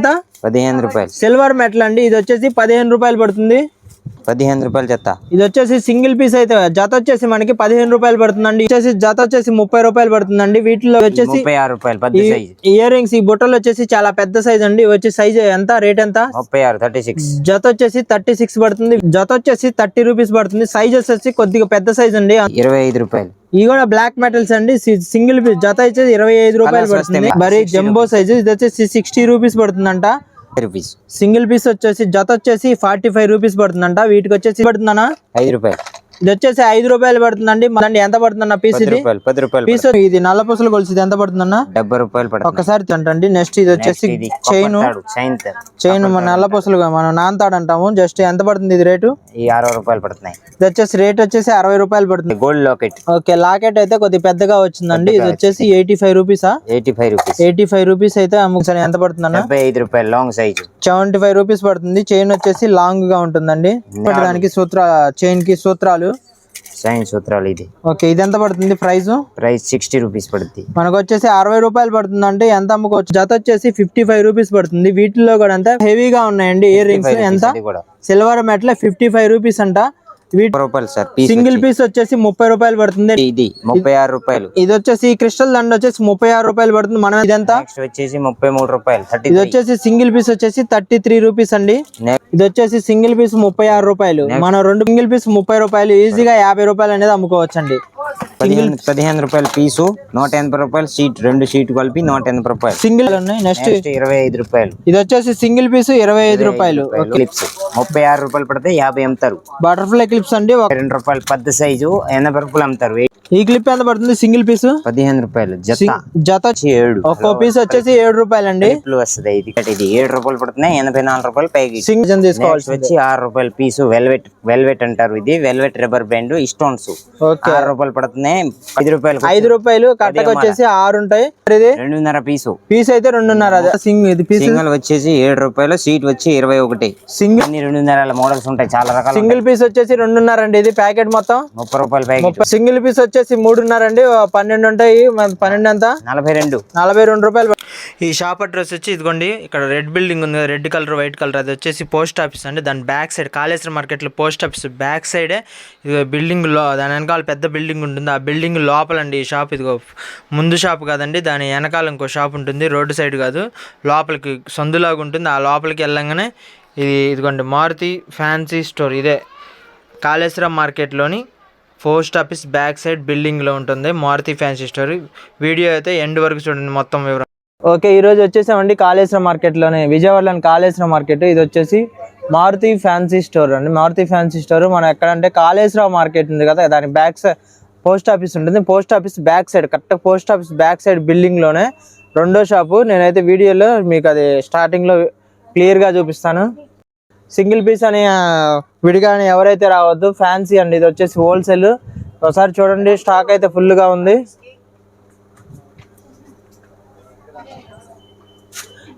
ఎంత? పదిహేను రూపాయలు. సిల్వర్ మెటల్ అండి. ఇది వచ్చేసి పదిహేను రూపాయలు పడుతుంది. పదిహేను రూపాయలు చెత్త. ఇది వచ్చేసి సింగిల్ పీస్ అయితే జత వచ్చేసి మనకి పదిహేను రూపాయలు పడుతుందండి. వచ్చేసి జత వచ్చేసి ముప్పై రూపాయలు పడుతుందండి. వీటిలో వచ్చేసి ఇయర్ రింగ్స్ ఈ బుట్టలు వచ్చేసి చాలా పెద్ద సైజ్ అండి. వచ్చి సైజ్ ఎంత? రేట్ ఎంత? ముప్పై ఆరు థర్టీ సిక్స్. జత వచ్చేసి థర్టీ సిక్స్ పడుతుంది. జత వచ్చేసి థర్టీ రూపీస్ పడుతుంది. సైజ్ వచ్చేసి కొద్దిగా పెద్ద సైజ్ అండి. ఇరవై ఐదు రూపాయలు. ఇవి కూడా బ్లాక్ మెటల్స్ అండి. సింగిల్ పీస్ జత వచ్చేసి ఇరవై ఐదు రూపాయలు పడుతుంది. మరి జంబో సైజ్ ఇది వచ్చేసి సిక్స్టీ రూపీస్ పడుతుందంట. సింగిల్ పీస్ వచ్చేసి జత వచ్చేసి ఫార్టీ ఫైవ్ రూపీస్ పడుతుందంట. వీటికి వచ్చేసి పడుతుందన్నా ఐదు రూపాయలు. ఇది వచ్చేసి ఐదు రూపాయలు పడుతుందండి. మళ్ళీ ఎంత పడుతుందన్న పీస్ ఇది? రూపాయలు పది రూపాయలు పీస్ ఇది నల్ల పూసలు కొలిసి ఎంత పడుతుందన్న? డెబ్బై రూపాయలు పడుతుంది. ఒక్కసారి తింటండి. నెక్స్ట్ ఇది వచ్చేసి చైన్. చైన్ మన నల్ల పూసలు మనం నాంతాడు అంటాము జస్ట్ ఎంత పడుతుంది ఇది రేటు? అరవై రూపాయలు పడుతున్నాయి. ఇది వచ్చేసి రేట్ వచ్చేసి అరవై రూపాయలు పడుతుంది. Gold locket. ఓకే లాకెట్ అయితే కొద్దిగా పెద్దగా వచ్చిందండి. ఇది వచ్చేసి eighty five రూపీసా eighty five rupees. Eighty five rupees అయితే అమ్ముకుసారి ఎంత పడుతుందన్న? ఐదు రూపాయలు long size. Seventy five rupees పడుతుంది. చైన్ వచ్చేసి లాంగ్గా ఉంటుందండి దానికి సూత్ర చైన్కి సూత్రాలు. చైన్ సూత్రాలు ఇది. ఓకే ఇది ఎంత పడుతుంది ప్రైస్? ప్రైస్ సిక్స్టీ రూపీస్ పడుతుంది మనకు వచ్చేసి అరవై రూపాయలు పడుతుంది అంటే ఎంత అమ్ముకోవచ్చు? జత వచ్చేసి ఫిఫ్టీ ఫైవ్ రూపీస్ పడుతుంది. వీటిలో కూడా అంత హెవీగా ఉన్నాయండి. ఇయర్ రింగ్స్ ఎంత? సిల్వర్ మెట్ల ఫిఫ్టీ ఫైవ్ రూపీస్ అంట. రూపాయలు సార్ పీస్ సింగిల్ పీస్ వచ్చేసి ముప్పై రూపాయలు పడుతుంది. ఇది ముప్పై ఆరు రూపాయలు. ఇది వచ్చేసి క్రిస్టల్ దండ వచ్చేసి ముప్పై ఆరు రూపాయలు పడుతుంది. మనం ఇదంతా? వచ్చేసి ముప్పై మూడు రూపాయలు ఇది వచ్చేసి సింగిల్ పీస్ వచ్చేసి థర్టీ త్రీ రూపీస్ అండి. ఇది వచ్చేసి సింగిల్ పీస్ ముప్పై ఆరు రూపాయలు. మనం రెండు సింగిల్ పీస్ ముప్పై రూపాయలు ఈజీగా యాభై రూపాయలు అనేది అమ్ముకోవచ్చు అండి పదిహేను పదిహేను రూపాయలు పీసు నూట ఎనభై రూపాయలు షీట్ రెండు షీట్ కలిపి నూట ఎనభై రూపాయలు. సింగిల్ ఉన్నాయి నెక్స్ట్ నెక్స్ట్ ఇరవై ఐదు రూపాయలు. ఇది వచ్చేసి సింగిల్ పీస్ ఇరవై ఐదు రూపాయలు. క్లిప్స్ ముప్పై ఆరు రూపాయలు పడితే యాభై అమ్ముతారు. బటర్ఫ్లై క్లిప్స్ అండి ఒక- రెండు రూపాయలు పెద్ద సైజు ఎనభై రూపాయలు అమ్ముతారు. ఈ క్లిప్ ఎంత పడుతుంది? Single piece? పదిహేను రూపాయలు. జత. ఏడు. ఒక్కో పీస్ వచ్చేసి ఏడు రూపాయలు అండి క్లిప్లు వస్తుంది ఇది. ఒకటి ఇది ఏడు రూపాయలు పడుతున్నాయి ఎనభై నాలుగు రూపాయలు పైకి. సింగిల్ తీసుకోవాల్సి Next వచ్చి ఆరు రూపాయలు పీసు వెల్వెట్ వెల్వెట్ అంటారు ఇది. Velvet rubber band stones okay ఆరు రూపాయలు ఐదు రూపాయలు ఐదు రూపాయలు కట్టకు వచ్చేసి ఆరు ఉంటాయి. ఇది రెండున్నర పీసు. పీస్ అయితే రెండున్నర. ఇది పీస్? సింగల్ వచ్చేసి ఏడు రూపాయలు సీట్ వచ్చి ఇరవై ఒకటి. సింగిల్ రెండున్నర మోడల్స్ ఉంటాయి చాలా రకాలు సింగిల్ పీస్ వచ్చేసి రెండున్నర అండి. ఇది ప్యాకెట్ మొత్తం? ముప్పై రూపాయలు ప్యాకెట్. సింగిల్ పీస్ వచ్చేసి మూడున్నర అండి. పన్నెండు ఉంటాయి. పన్నెండు ఎంత? నలభై రెండు. నలభై రెండు రూపాయలు ఈ షాప్ అడ్రస్ వచ్చి ఇదిగోండి ఇక్కడ రెడ్ బిల్డింగ్ ఉంది రెడ్ కలర్ వైట్ కలర్ అది వచ్చేసి పోస్ట్ ఆఫీస్ అండి. దాని బ్యాక్ సైడ్ కాళేశ్వరం మార్కెట్లో పోస్ట్ ఆఫీస్ బ్యాక్ సైడే ఇది బిల్డింగ్లో దాని వెనకాల పెద్ద బిల్డింగ్ ఉంటుంది. ఆ బిల్డింగ్ లోపలండి ఈ షాప్ ఇదిగో ముందు షాప్ కాదండి దాని వెనకాల ఇంకో షాప్ ఉంటుంది. రోడ్డు సైడ్ కాదు లోపలికి సందులాగా ఉంటుంది. ఆ లోపలికి వెళ్ళంగానే ఇది ఇదిగోండి మారుతి ఫ్యాన్సీ స్టోర్ ఇదే. కాళేశ్వరం మార్కెట్లోని పోస్ట్ ఆఫీస్ బ్యాక్ సైడ్ బిల్డింగ్లో ఉంటుంది. మారుతి ఫ్యాన్సీ స్టోర్ వీడియో అయితే ఎండ్ వరకు చూడండి మొత్తం వివరం. ఓకే ఈరోజు వచ్చేసామండి కాళేశ్వరం మార్కెట్లోనే. విజయవాడలోని కాళేశ్వరం మార్కెట్. ఇది వచ్చేసి మారుతి ఫ్యాన్సీ స్టోర్ అండి. Maruti fancy store. మనం ఎక్కడంటే కాళేశ్వరం మార్కెట్ ఉంది కదా దాని బ్యాక్ సైడ్ పోస్ట్ ఆఫీస్ ఉంటుంది. Post office back side correct post office back side బిల్డింగ్లోనే రెండో షాపు. నేనైతే వీడియోలో మీకు అది స్టార్టింగ్లో క్లియర్గా చూపిస్తాను. సింగిల్ పీస్ అని విడిగా అని ఎవరైతే రావద్దు ఫ్యాన్సీ అండి. ఇది వచ్చేసి హోల్సేల్. ఒకసారి చూడండి స్టాక్ అయితే ఫుల్గా ఉంది.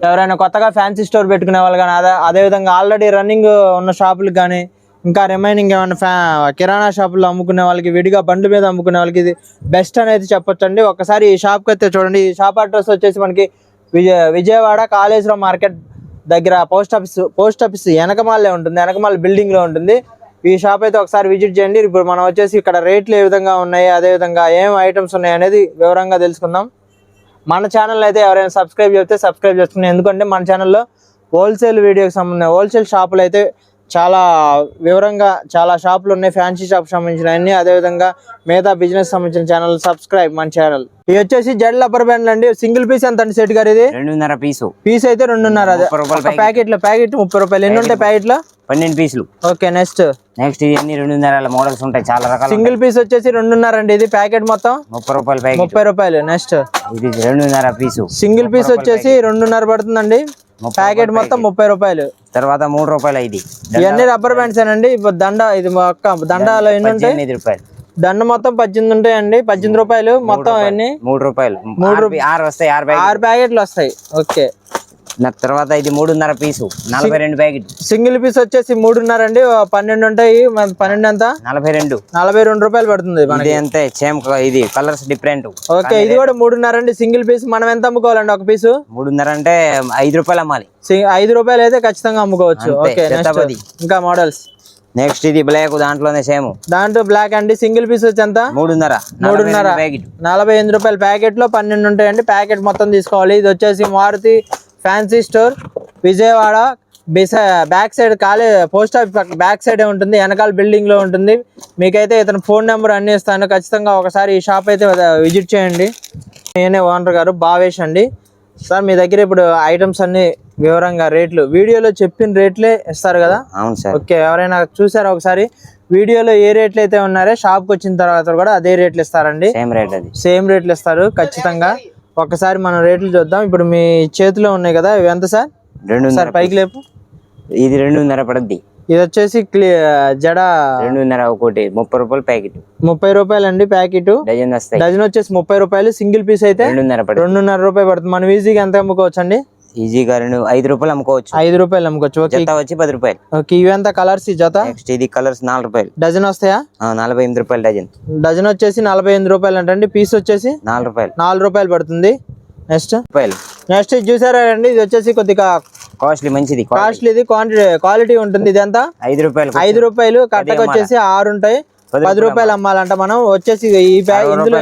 ఎవరైనా కొత్తగా ఫ్యాన్సీ స్టోర్ పెట్టుకునే వాళ్ళు కానీ అదే అదేవిధంగా ఆల్రెడీ రన్నింగ్ ఉన్న షాపులకు కానీ ఇంకా రిమైనింగ్ ఏమైనా ఫ్యా కిరాణా షాపుల్లో అమ్ముకునే వాళ్ళకి విడిగా బండ్ల మీద అమ్ముకునే వాళ్ళకి ఇది బెస్ట్ అనేది చెప్పొచ్చండి. ఒకసారి ఈ షాప్కి అయితే చూడండి. ఈ షాప్ అడ్రస్ వచ్చేసి మనకి విజయ విజయవాడ కాళేశ్వరం మార్కెట్ దగ్గర పోస్ట్ ఆఫీస్ పోస్ట్ ఆఫీస్ వెనకమాలే ఉంటుంది. వెనకమాల బిల్డింగ్లో ఉంటుంది. ఈ షాప్ అయితే ఒకసారి విజిట్ చేయండి. ఇప్పుడు మనం వచ్చేసి ఇక్కడ రేట్లు ఏ విధంగా ఉన్నాయి అదేవిధంగా ఏం ఐటమ్స్ ఉన్నాయి అనేది వివరంగా తెలుసుకుందాం. మన ఛానల్ అయితే ఎవరైనా సబ్స్క్రైబ్ చేస్తే సబ్స్క్రైబ్ చేసుకుని ఎందుకంటే మన ఛానల్లో హోల్సేల్ వీడియోకి సంబంధించిన హోల్సేల్ షాపులు అయితే చాలా వివరంగా చాలా షాపులు ఉన్నాయి. ఫ్యాన్సీ షాప్ సంబంధించిన అన్ని అదేవిధంగా మిగతా బిజినెస్ సంబంధించిన ఛానల్ సబ్స్క్రైబ్ మన ఛానల్ ఇది వచ్చేసి జెడ్ లబ్బర్ బ్యాండ్ అండి. సింగిల్ పీస్ ఎంత అండి సెట్ గారు ఇది? రెండున్నర పీసు పీస్ అయితే రెండున్నర. ప్యాకెట్. లో ప్యాకెట్ ముప్పై రూపాయలు. ఎన్ని ఉంటాయి ప్యాకెట్లో పన్నెండు పీసులు. ఓకే నెక్స్ట్ నెక్స్ట్ ఇవన్నీ రెండున్నర మోడల్స్ ఉంటాయి చాలా రకాలు సింగిల్ పీస్ వచ్చేసి రెండున్నర అండి ఇది ప్యాకెట్ మొత్తం? ముప్పై రూపాయలు ప్యాకెట్. ముప్పై రూపాయలు నెక్స్ట్ ఇది రెండున్నర పీసు. సింగిల్ పీస్ వచ్చేసి రెండున్నర పడుతుందండి. ప్యాకెట్. మొత్తం ముప్పై రూపాయలు. తర్వాత మూడు రూపాయలు ఇది. ఇవన్నీ రబ్బర్ బ్యాండ్స్ అండి దండ ఇది ఒక్క దండాలు ఎన్ని ఉంటాయి? రూపాయలు. దండ మొత్తం పద్దెనిమిది ఉంటాయండి. పద్దెనిమిది రూపాయలు మొత్తం ఎన్ని? మూడు రూపాయలు. పీ- ఆరు వస్తాయి ఆరు ప్యాకెట్లు వస్తాయి. ఓకే. నా తర్వాత ఇది మూడున్నర పీసు. నలభై రెండు ప్యాకెట్. సింగిల్ పీస్ వచ్చేసి మూడున్నర అండి పన్నెండు ఉంటాయి పన్నెండు ఎంత? నలభై రెండు. నలభై రెండు రూపాయలు పడుతుంది మనకి. ఇది అంతే సేమ్ ఇది కలర్స్ డిఫరెంట్. ఓకే ఇది కూడా మూడున్నర అండి సింగిల్ పీస్. మనం ఎంత అమ్ముకోవాలండి ఒక పీసు? మూడున్నర అంటే ఐదు రూపాయలు అమ్మాలి. ఐదు రూపాయలు అయితే ఖచ్చితంగా అమ్ముకోవచ్చు. ఓకే. ఇంకా మోడల్స్. నెక్స్ట్ ఇది బ్లాక్ దాంట్లోనే సేమ్. దాంట్లో బ్లాక్ అండి సింగిల్ పీస్ వచ్చి ఎంత? మూడున్నర. మూడున్నర. ప్యాకెట్. నలభై ఎనిమిది రూపాయల ప్యాకెట్లో పన్నెండు ఉంటాయండి ప్యాకెట్ మొత్తం తీసుకోవాలి. ఇది వచ్చేసి మారుతి ఫ్యాన్సీ స్టోర్ విజయవాడ బిసై బ్యాక్ సైడ్ కాలే పోస్ట్ ఆఫీస్ పక్క బ్యాక్ సైడే ఉంటుంది వెనకాల బిల్డింగ్లో ఉంటుంది. మీకైతే ఇతను ఫోన్ నెంబర్ అన్ని ఇస్తాను. ఖచ్చితంగా ఒకసారి ఈ షాప్ అయితే విజిట్ చేయండి. నేనే ఓనర్ గారు భావేష్ అండి. సార్ మీ దగ్గర ఇప్పుడు ఐటమ్స్ అన్ని వివరంగా రేట్లు. వీడియోలో చెప్పిన రేట్లే ఇస్తారు కదా? అవును సార్. ఓకే ఎవరైనా చూసారా ఒకసారి. వీడియోలో ఏ రేట్లు అయితే ఉన్నారో షాప్కి వచ్చిన తర్వాత కూడా అదే రేట్లు ఇస్తారండి. సేమ్ రేట్ అది. సేమ్ రేట్లు ఇస్తారు ఖచ్చితంగా. ఒక్కసారి మనం రేట్లు చూద్దాం. ఇప్పుడు మీ చేతిలో ఉన్నాయి కదా ఇవి ఎంత సార్? రెండున్నర సార్ పైకి లేపు. ఇది రెండున్నర పడుద్ది. ఇది వచ్చేసి జడ రెండున్నర ఒకటి ముప్పై రూపాయలు ప్యాకెట్. ముప్పై రూపాయలు అండి ప్యాకెట్. డజన్ వస్తాయి. డజన్ వచ్చేసి ముప్పై రూపాయలు సింగిల్ పీస్ అయితే రెండున్నర రెండున్నర రూపాయలు పడుతుంది. మనం ఈజీగా ఎంత అమ్ముకోవచ్చు అండి ఈజీగా రెండు ఐదు రూపాయలు అమ్ముకోవచ్చు. ఐదు రూపాయలు అమ్ముకోవచ్చు. జత వచ్చి పది రూపాయలు. ఓకే ఇవి ఎంత కలర్స్ ఈ జత? నెక్స్ట్ ఇది కలర్స్ నాలుగు రూపాయలు. డజన్ వస్తాయా? ఆ, నలభై ఎనిమిది రూపాయలు డజన్. డజన్ వచ్చేసి నలభై ఎనిమిది రూపాయలు అంటండి. పీస్ వచ్చేసి నాలుగు రూపాయలు. నాలుగు రూపాయలు పడుతుంది. నెక్స్ట్ రూపాయలు. నెక్స్ట్ ఇది చూసారా అండి? ఇది వచ్చేసి కొద్దిగా కాస్ట్లీ మంచిది కాస్ట్లీ ఇది క్వాంటిటీ క్వాలిటీ ఉంటుంది. ఇది ఎంత ఐదు రూపాయలు ఐదు రూపాయలు. కట్టకు వచ్చేసి ఆరు ఉంటాయి. పది రూపాయలు అమ్మాలంట మనం. వచ్చేసి ఈ ఇందులో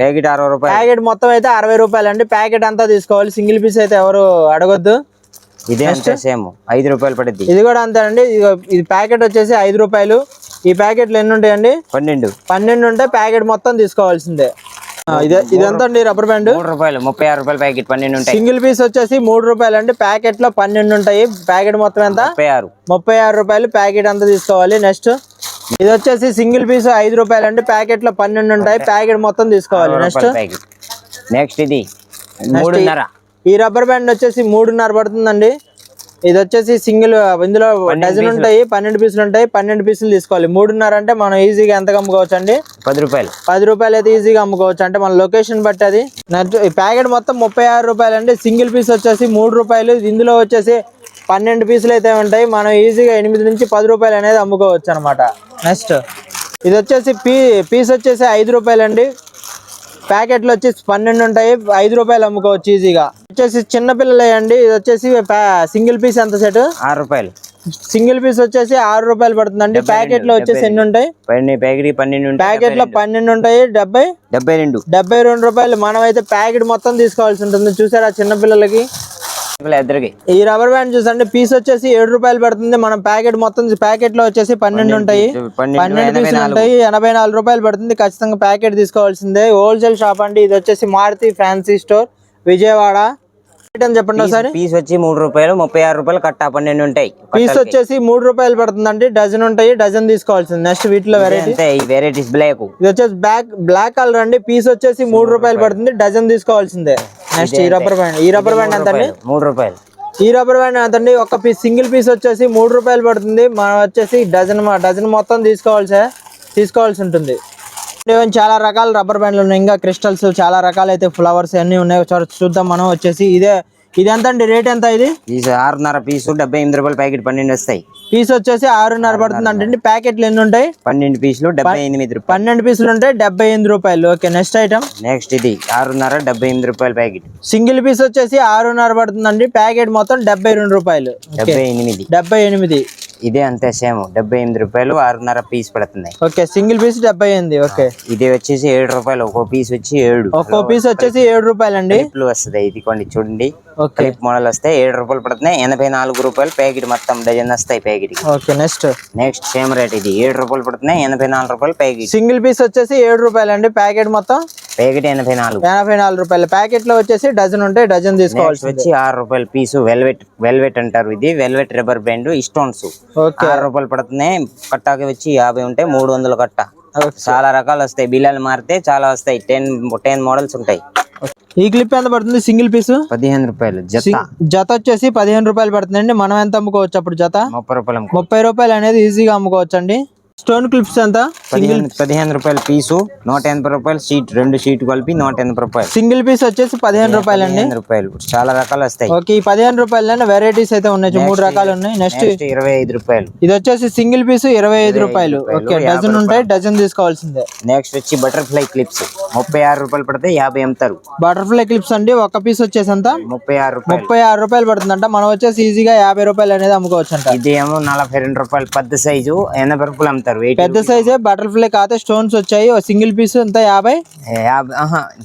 ప్యాకెట్. అరవై రూపాయలు. ప్యాకెట్ మొత్తం అయితే అరవై రూపాయలు అండి ప్యాకెట్ అంతా తీసుకోవాలి. సింగిల్ పీస్ అయితే ఎవరు అడగొద్దు. ఇదే సేమ్. ఐదు రూపాయలు పడుద్ది. ఇది కూడా అంతే అండి. ఇది ప్యాకెట్ వచ్చేసి ఐదు రూపాయలు. ఈ ప్యాకెట్లు ఎన్ని ఉంటాయండి? పన్నెండు. పన్నెండు ఉంటే ప్యాకెట్ మొత్తం తీసుకోవాల్సిందే. ఇదే ఇదంతా అండి రబ్బర్ బ్యాండ్. మూడు రూపాయలు ముప్పై ఆరు రూపాయలు ప్యాకెట్ పన్నెండు ఉంటాయి. సింగిల్ పీస్ వచ్చేసి మూడు రూపాయలు అండి ప్యాకెట్లో పన్నెండు ఉంటాయి. ప్యాకెట్ మొత్తం ఎంత? ముప్పై ఆరు. ముప్పై ఆరు రూపాయలు ప్యాకెట్ అంతా తీసుకోవాలి. నెక్స్ట్. ఇది వచ్చేసి సింగిల్ పీస్ ఐదు రూపాయలు అండి ప్యాకెట్లో పన్నెండు ఉంటాయి. ప్యాకెట్ మొత్తం తీసుకోవాలి. నెక్స్ట్? నెక్స్ట్ ఇది. మూడున్నర. ఈ రబ్బర్ బ్యాండ్ వచ్చేసి మూడున్నర పడుతుందండి. ఇది వచ్చేసి సింగిల్ ఇందులో డజన్ ఉంటాయి. పన్నెండు పీసులు ఉంటాయి. పన్నెండు పీసులు తీసుకోవాలి. మూడున్నర అంటే మనం ఈజీగా ఎంత అమ్ముకోవచ్చు అండి పది రూపాయలు. పది రూపాయలు అయితే ఈజీగా అమ్ముకోవచ్చు. అంటే మన లొకేషన్ బట్టి అది. ప్యాకెట్ మొత్తం ముప్పై ఆరు రూపాయలు అండి సింగిల్ పీస్ వచ్చేసి మూడు రూపాయలు. ఇందులో వచ్చేసి పన్నెండు పీసులు అయితే ఉంటాయి. మనం ఈజీగా ఎనిమిది నుంచి పది రూపాయలు అనేది అమ్ముకోవచ్చు అనమాట నెక్స్ట్. ఇది వచ్చేసి పీ పీస్ వచ్చేసి ఐదు రూపాయలు అండి ప్యాకెట్లు వచ్చేసి పన్నెండు ఉంటాయి. ఐదు రూపాయలు అమ్ముకోవచ్చు ఈజీగా. వచ్చేసి చిన్న పిల్లలు అండి ఇది వచ్చేసి సింగిల్ పీస్ ఎంత సెట్? ఆరు రూపాయలు. సింగిల్ పీస్ వచ్చేసి ఆరు రూపాయలు పడుతుందండి. ప్యాకెట్లో వచ్చేసి ఎన్ని ఉంటాయి? పన్నెండు ప్యాకెట్ పన్నెండు ప్యాకెట్లో పన్నెండు ఉంటాయి. డెబ్బై? డెబ్బై రెండు. డెబ్బై రెండు రూపాయలు. మనం అయితే ప్యాకెట్ మొత్తం తీసుకోవాల్సి ఉంటుంది. చూసారా చిన్న పిల్లలకి? ఇద్దరికి ఈ రబ్బర్ బ్యాండ్ చూసండి పీస్ వచ్చేసి ఏడు రూపాయలు పడుతుంది. మనం ప్యాకెట్ మొత్తం ప్యాకెట్లో వచ్చేసి పన్నెండు ఉంటాయి. పన్నెండు పీసులు నాలుగు. ఉంటాయి. ఎనభై నాలుగు రూపాయలు పడుతుంది. ఖచ్చితంగా ప్యాకెట్ తీసుకోవాల్సిందే. హోల్సేల్ షాప్ అండి. ఇది వచ్చేసి మారుతి ఫ్యాన్సీ స్టోర్ విజయవాడ. చెప్పండి ఒకసారి? పీస్ వచ్చి మూడు రూపాయలు ముప్పై ఆరు రూపాయలు కట్ట పన్నెండు ఉంటాయి. పీస్ వచ్చేసి మూడు రూపాయలు పడుతుందండి. డజన్ ఉంటాయి. డజన్ తీసుకోవాల్సింది. నెక్స్ట్ వీటిలో వెరైటీ వెరైటీస్ బ్లాక్ ఇది వచ్చేసి బ్లాక్ బ్లాక్ కలర్ అండి. పీస్ వచ్చేసి మూడు రూపాయలు పడుతుంది. డజన్ తీసుకోవాల్సిందే. నెక్స్ట్ ఈ రబ్బర్ బ్యాండ్. ఈ రబ్బర్ బ్యాండ్ ఎంత అండి మూడు రూపాయలు. ఈ రబ్బర్ బ్యాండ్ ఎంత అండి ఒక పీస్ సింగిల్ పీస్ వచ్చేసి మూడు రూపాయలు పడుతుంది. మనం వచ్చేసి డజన్ డజన్ మొత్తం తీసుకోవాల్సే తీసుకోవాల్సి ఉంటుంది. చాలా రకాల రబ్బర్ బ్యాండ్లు ఉన్నాయి. ఇంకా క్రిస్టల్స్ చాలా రకాలు అయితే ఫ్లవర్స్ అన్నీ ఉన్నాయి. చూద్దాం మనం. వచ్చేసి ఇదే ఇది ఎంత అండి? రేట్ ఎంత ఇది? ఈ ఆరున్నర పీసు డెబ్బై ఎనిమిది రూపాయలు ప్యాకెట్ పన్నెండు వస్తాయి. పీస్ వచ్చేసి ఆరున్నర పడుతుంది అంటే ప్యాకెట్లు ఎన్ని ఉంటాయి? పన్నెండు పీసులు డెబ్బై ఎనిమిది రూపాయలు. పన్నెండు పీసులు ఉంటాయి డెబ్బై ఎనిమిది రూపాయలు. Okay next item. నెక్స్ట్ ఇది ఆరున్నర డెబ్బై ఎనిమిది రూపాయలు ప్యాకెట్. సింగిల్ పీస్ వచ్చేసి ఆరున్నర పడుతుందండి. ప్యాకెట్ మొత్తం డెబ్బై రెండు రూపాయలు. డెబ్బై ఎనిమిది. డెబ్బై ఎనిమిది. ఇదే అంతే సేమ్ డెబ్బై ఎనిమిది రూపాయలు ఆరున్నర పీస్ పడుతున్నాయి. ఓకే సింగిల్ పీస్ డెబ్బై ఎనిమిది ఓకే. ఇది వచ్చేసి ఏడు రూపాయలు ఒక్కో పీస్ వచ్చి ఏడు. ఒక్కో పీస్ వచ్చేసి ఏడు రూపాయలండి. క్లిప్లు వస్తాయి ఇది కొన్ని చూడండి. క్లిప్ మోడల్ వస్తాయి ఏడు రూపాయలు పడుతున్నాయి ఎనభై నాలుగు రూపాయలు ప్యాకెట్ మొత్తం డజన్ వస్తాయి packet okay next. Next same rate ఇది. ఏడు రూపాయలు పడుతున్నాయి ఎనభై నాలుగు రూపాయలు ప్యాకెట్. సింగిల్ పీస్ వచ్చేసి ఏడు రూపాయలండి ప్యాకెట్ మొత్తం. ప్యాకెట్ ఎనభై నాలుగు. ఎనభై నాలుగు రూపాయలు. ప్యాకెట్లో వచ్చేసి డజన్ ఉంటాయి డజన్ తీసుకోవాల్సి వచ్చి ఆరు రూపాయల పీసు వెల్వెట్ వెల్వెట్ అంటారు ఇది. Velvet rubber band stones. ఆరు రూపాయలు పడుతున్నాయి కట్టాకి వచ్చి యాభై ఉంటాయి మూడు వందలు కట్ట. చాలా రకాలు వస్తాయి. బిల్లాలు మారితే చాలా వస్తాయి. టెన్ టెన్ మోడల్స్ ఉంటాయి. ఈ క్లిప్ ఎంత పడుతుంది? Single piece? పదిహేను రూపాయలు. జత. జత వచ్చేసి పదిహేను రూపాయలు పడుతుందండి. మనం ఎంత అమ్ముకోవచ్చు అప్పుడు జత? ముప్పై రూపాయలు. ముప్పై రూపాయలు అనేది ఈజీగా అమ్ముకోవచ్చు అండి స్టోన్ క్లిప్స్ ఎంత? పదిహేను పదిహేను రూపాయల పీసు నూట ఎనభై రూపాయలు షీట్ రెండు షీట్ కలిపి నూట ఎనభై రూపాయలు. సింగిల్ పీస్ వచ్చేసి పదిహేను రూపాయలు అండి రూపాయలు. చాలా రకాలు వస్తాయి. ఓకే ఈ పదిహేను రూపాయలనే వెరైటీస్ అయితే ఉన్నాయి. మూడు రకాలు ఉన్నాయి. నెక్స్ట్ ఇరవై ఐదు రూపాయలు. ఇది వచ్చేసి సింగిల్ పీస్ ఇరవై ఐదు రూపాయలు. ఓకే డజన్ ఉంటాయి డజన్ తీసుకోవాల్సిందే. నెక్స్ట్ వచ్చి బటర్ఫ్లై క్లిప్స్ ముప్పై ఆరు రూపాయలు పడితే యాభై అమ్ముతారు బటర్ఫ్లై క్లిప్స్ అండి. ఒక పీస్ వచ్చేసి ఎంత? ముప్పై ఆరు రూపాయలు. ముప్పై ఆరు రూపాయలు పడుతుందంట. మనం వచ్చేసి ఈజీగా యాభై రూపాయలు అనేది అమ్ముకోవచ్చు అంట ఇది ఏమో నలభై రెండు రూపాయలు. పెద్ద సైజు ఎనభై రూపాయలు అమ్ముతారు. వెయిట్ పెద్ద సైజే బటర్ఫ్లై కాతే స్టోన్స్ వచ్చాయి సింగిల్ పీస్ అంతా యాభై?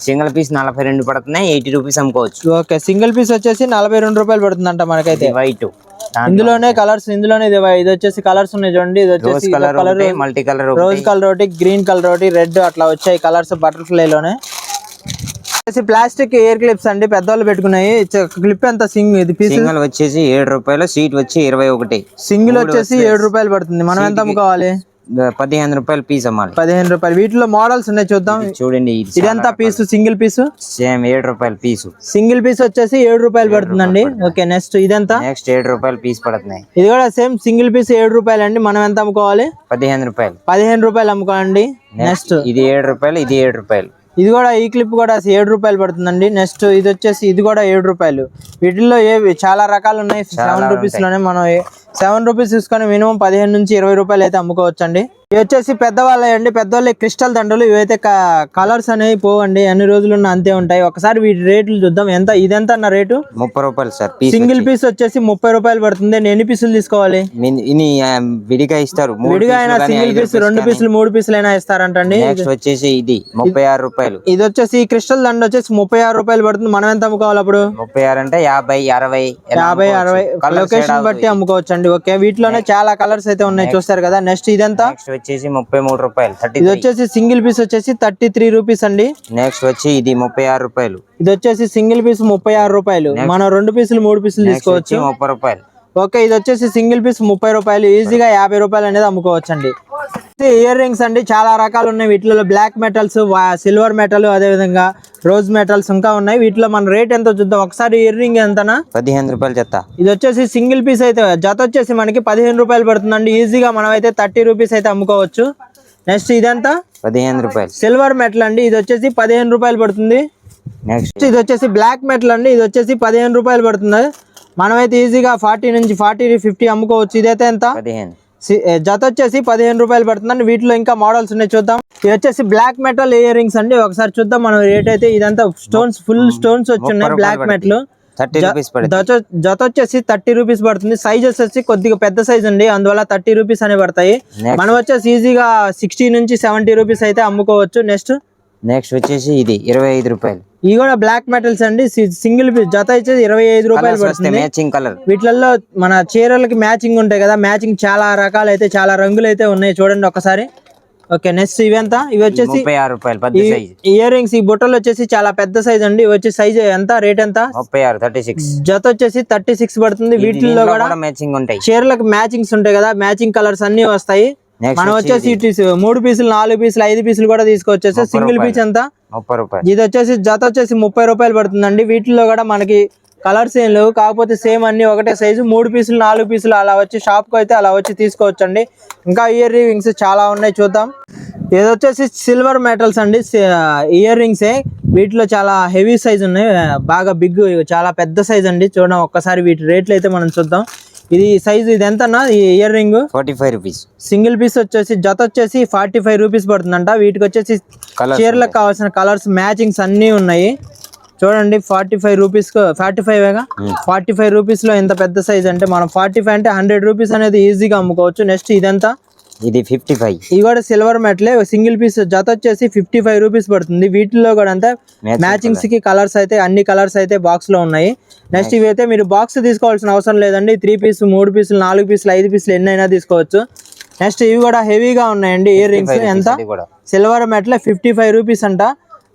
సింగిల్ పీస్ నలభై రెండు పడుతున్నాయి ఎయిటీ రూపీస్ అమ్ముకోవచ్చు. ఓకే సింగిల్ పీస్ వచ్చేసి నలభై రెండు రూపాయలు పడుతుందంట మనకైతే. వైట్ ఇందులోనే కలర్స్ ఇందులోనే ఇది ఇది వచ్చేసి కలర్స్ ఉన్నాయి చూడండి ఇది వచ్చేసి colour multi colour rose colour ఒకటి. గ్రీన్ కలర్ ఒకటి రెడ్ అట్లా వచ్చాయి కలర్స్ బటర్ఫ్లై లోనే వచ్చేసి ప్లాస్టిక్ ఎయిర్ క్లిప్స్ అండి పెద్దవాళ్ళు పెట్టుకున్నాయి. క్లిప్ ఎంత సింగ్ ఇది పీస్ సింగిల్ వచ్చేసి ఏడు రూపాయలు సీట్ వచ్చి ఇరవై ఒకటి. సింగిల్ వచ్చేసి ఏడు రూపాయలు పడుతుంది. మనం ఎంత అమ్ముకోవాలి? పదిహేను రూపాయలు పీస్ అమ్మాలి. పదిహేను రూపాయలు. వీటిలో మోడల్స్ ఉన్నాయి చూద్దాం. చూడండి ఇది ఇదంతా పీస్ సింగిల్ పీస్ సేమ్ ఏడు రూపాయలు పీసు సింగిల్ పీస్ వచ్చేసి ఏడు రూపాయలు పడుతుందండి. ఓకే నెక్స్ట్ ఇదంతా? నెక్స్ట్ ఏడు రూపాయలు పీస్ పడుతున్నాయి. ఇది కూడా సేమ్ సింగిల్ పీస్ ఏడు రూపాయలు అండి మనం ఎంత అమ్ముకోవాలి? పదిహేను రూపాయలు. పదిహేను రూపాయలు అమ్ముకోండి నెక్స్ట్ ఇది ఏడు రూపాయలు ఇది ఏడు రూపాయలు. ఇది కూడా ఈ క్లిప్ కూడా ఏడు రూపాయలు పడుతుందండి. నెక్స్ట్ ఇది వచ్చేసి ఇది కూడా ఏడు రూపాయలు. వీటిల్లో ఏవి? చాలా రకాలు ఉన్నాయి. సెవెన్ రూపీస్లోనే మనం సెవెన్ రూపీస్ తీసుకొని మినిమం పదిహేను నుంచి ఇరవై రూపాయలు అయితే అమ్ముకోవచ్చు అండి ఇవి వచ్చేసి పెద్దవాళ్ళ అండి పెద్దవాళ్ళ క్రిస్టల్ దండలు ఇవైతే కలర్స్ అనేవి పోవండి అన్ని రోజులు ఉన్న అంతే ఉంటాయి. ఒకసారి వీటి రేట్లు చూద్దాం. ఎంత ఇదెంత అన్న రేటు? ముప్పై రూపాయలు సార్ సింగిల్ పీస్ వచ్చేసి ముప్పై రూపాయలు పడుతుంది. నేను ఎన్ని పీసులు తీసుకోవాలి? విడిగా ఇస్తారు. విడిగా అయినా సింగిల్ పీస్ రెండు పీసులు మూడు పీసులు అయినా ఇస్తారంటండి వచ్చేసి ఇది ముప్పై ఆరు రూపాయలు. ఇది వచ్చేసి క్రిస్టల్ దండ వచ్చేసి ముప్పై ఆరు రూపాయలు పడుతుంది. మనం ఎంత అమ్ముకోవాలి అప్పుడు? ముప్పై ఆరు అంటే యాభై అరవై యాభై. అరవై. లొకేషన్ బట్టి అమ్ముకోవచ్చు అండి ఓకే వీటిలోనే చాలా కలర్స్ అయితే ఉన్నాయి. చూస్తారు కదా నెక్స్ట్ ఇదంతా? వచ్చేసి ముప్పై మూడు రూపాయలు థర్టీ ఇది వచ్చేసి సింగిల్ పీస్ వచ్చేసి థర్టీ త్రీ రూపీస్ అండి. నెక్స్ట్ వచ్చి ఇది ముప్పై ఆరు రూపాయలు. ఇది వచ్చేసి సింగిల్ పీస్ ముప్పై ఆరు రూపాయలు. మనం రెండు పీసులు మూడు పీసులు తీసుకోవచ్చు వచ్చి ముప్పై రూపాయలు. ఓకే ఇది వచ్చేసి సింగిల్ పీస్ ముప్పై రూపాయలు ఈజీగా యాభై రూపాయలు అనేది అమ్ముకోవచ్చు అండి ఇయర్ రింగ్స్ అండి చాలా రకాలు ఉన్నాయి. వీటిలో బ్లాక్ మెటల్స్ సిల్వర్ మెటల్ అదే విధంగా రోజ్ మెటల్స్ ఇంకా ఉన్నాయి. వీటిలో మన రేట్ ఎంతో చూద్దాం. ఒకసారి ఇయర్ రింగ్ ఎంతనా? పదిహేను రూపాయలు చెత్త. ఇది వచ్చేసి సింగిల్ పీస్ అయితే జత వచ్చేసి మనకి పదిహేను రూపాయలు పడుతుందండి. ఈజీగా మనం అయితే థర్టీ రూపీస్ అయితే అమ్ముకోవచ్చు. నెక్స్ట్ ఇదంతా? పదిహేను రూపాయలు. సిల్వర్ మెటల్ అండి. ఇది వచ్చేసి పదిహేను రూపాయలు పడుతుంది. నెక్స్ట్ ఇది వచ్చేసి బ్లాక్ మెటల్ అండి. ఇది వచ్చేసి పదిహేను రూపాయలు పడుతుంది. మనమైతే ఈజీగా ఫార్టీ నుంచి ఫార్టీ ఫిఫ్టీ అమ్ముకోవచ్చు. ఇదైతే ఎంత? పదిహేను. జత వచ్చేసి పదిహేను రూపాయలు పడుతుందండి. వీటిలో ఇంకా మోడల్స్ ఉన్నాయి చూద్దాం. ఇది వచ్చేసి బ్లాక్ మెటల్ ఇయర్ రింగ్స్ అండి. ఒకసారి చూద్దాం మనం రేట్ అయితే. ఇదంతా స్టోన్స్ ఫుల్ స్టోన్స్ వచ్చి ఉన్నాయి బ్లాక్ మెటల్ జత వచ్చేసి థర్టీ రూపీస్ పడుతుంది. సైజ్ వచ్చేసి కొద్దిగా పెద్ద సైజ్ అండి. అందువల్ల థర్టీ రూపీస్ అనే పడతాయి. మనం వచ్చేసి ఈజీగా సిక్స్టీ నుంచి సెవెంటీ రూపీస్ అయితే అమ్ముకోవచ్చు. నెక్స్ట్. నెక్స్ట్ వచ్చేసి ఇది ఇరవై ఐదు రూపాయలు. ఇవి కూడా బ్లాక్ మెటల్స్ అండి. సింగిల్ పీస్ జత వచ్చేసి ఇరవై ఐదు రూపాయలు పడుతుంది. మ్యాచింగ్ కలర్ వీటిలలో మన చీరలకి మ్యాచింగ్ ఉంటాయి కదా మ్యాచింగ్ చాలా రకాలు అయితే చాలా రంగులు అయితే ఉన్నాయి చూడండి ఒకసారి. ఓకే నెక్స్ట్ ఇవి ఎంత? ఇవి వచ్చేసి ఇయర్ రింగ్స్ ఈ బుట్టలు వచ్చేసి చాలా పెద్ద సైజ్ అండి. ఇవి వచ్చి సైజ్ ఎంత? రేట్ ఎంత? ముప్పై ఆరు థర్టీ సిక్స్ జత వచ్చేసి థర్టీ సిక్స్ పడుతుంది. వీటిల్లో కూడా మ్యాచింగ్ ఉంటాయి. చీరలకు మ్యాచింగ్స్ ఉంటాయి కదా మ్యాచింగ్ కలర్స్ అన్ని వస్తాయి. మనం వచ్చేసి ఇటు మూడు పీసులు నాలుగు పీసులు ఐదు పీసులు కూడా తీసుకొచ్చేసి సింగిల్ పీస్ ఎంత? ముప్పై రూపాయలు. ఇది వచ్చేసి జత వచ్చేసి ముప్పై రూపాయలు పడుతుందండి. వీటిల్లో కూడా మనకి కలర్స్ ఏం లేవు. కాకపోతే సేమ్ అన్ని ఒకటే సైజు. మూడు పీసులు నాలుగు పీసులు అలా వచ్చి షాప్కి అయితే అలా వచ్చి తీసుకోవచ్చండి. ఇంకా ఇయర్ రింగ్స్ చాలా ఉన్నాయి చూద్దాం. ఇది వచ్చేసి సిల్వర్ మెటల్స్ అండి. ఇయర్ రింగ్సే వీటిలో చాలా హెవీ సైజ్ ఉన్నాయి. బాగా బిగ్ చాలా పెద్ద సైజ్ అండి. చూడడం ఒక్కసారి వీటి రేట్లు అయితే మనం చూద్దాం. ఇది సైజు ఇది ఎంతనా ఈ ear ring forty five rupees single piece వచ్చేసి జత వచ్చేసి ఫార్టీ ఫైవ్ రూపీస్ పడుతుందంట. వీటికి వచ్చేసి చీరలకు కావాల్సిన కలర్స్ మ్యాచింగ్స్ అన్నీ ఉన్నాయి. చూడండి forty five rupees forty five forty five రూపీస్లో ఎంత పెద్ద సైజ్ అంటే మనం ఫార్టీ ఫైవ్ అంటే హండ్రెడ్ రూపీస్ అనేది ఈజీగా అమ్ముకోవచ్చు. నెక్స్ట్ ఇదంతా? ఇది ఫిఫ్టీ ఫైవ్ ఇది కూడా సిల్వర్ మెట్లే సింగిల్ పీస్ జత వచ్చేసి ఫిఫ్టీ ఫైవ్ రూపీస్ పడుతుంది. వీటిలో కూడా అంతా మ్యాచింగ్స్కి కలర్స్ అయితే అన్ని కలర్స్ అయితే బాక్స్లో ఉన్నాయి. నెక్స్ట్ ఇవి అయితే మీరు బాక్స్ తీసుకోవాల్సిన అవసరం లేదండి. త్రీ పీస్ మూడు పీసులు నాలుగు పీసులు ఐదు పీసులు ఎన్ని అయినా తీసుకోవచ్చు. నెక్స్ట్ ఇవి కూడా హెవీగా ఉన్నాయండి. ఇయర్ రింగ్స్ ఎంత? సిల్వర్ మెట్లే ఫిఫ్టీ ఫైవ్ రూపీస్ అంట.